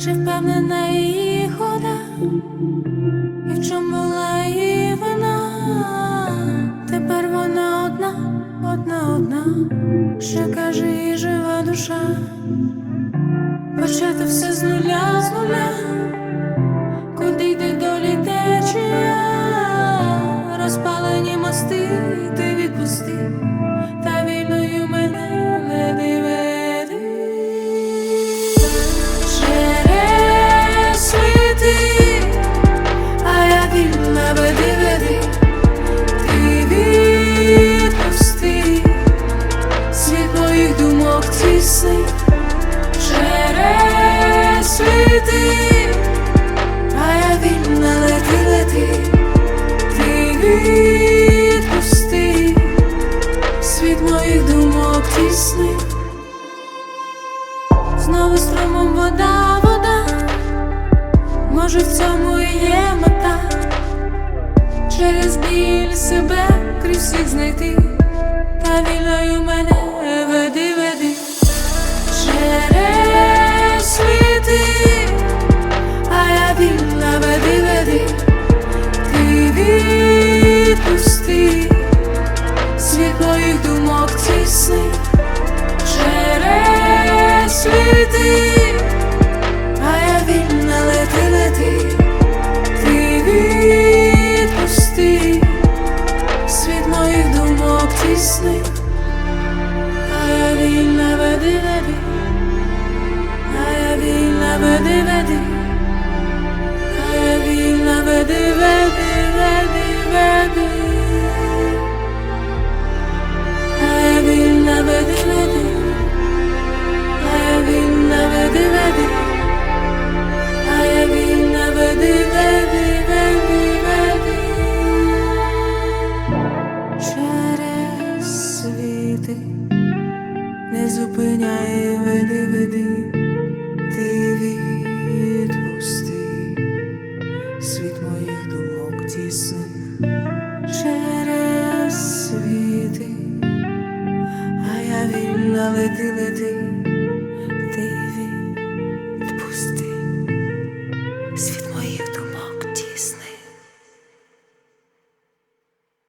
Чи впевнена її хода, і в чому була її вина? Тепер вона одна, одна, одна, що каже їй жива душа, почати все з нуля, мости, ти відпусти, Знову вода, вода, може в цьому і є мета, через біль себе крізь всіх знайти, та вільною мене веди, веди, через а я вільна веди, веди, ти відпусти лети, я вільна лети, лети, ти. Відпусти. Світ моїх думок тісних, а я вільна веди, а я вільна веди. тісних через світи, а я вільна лети лети.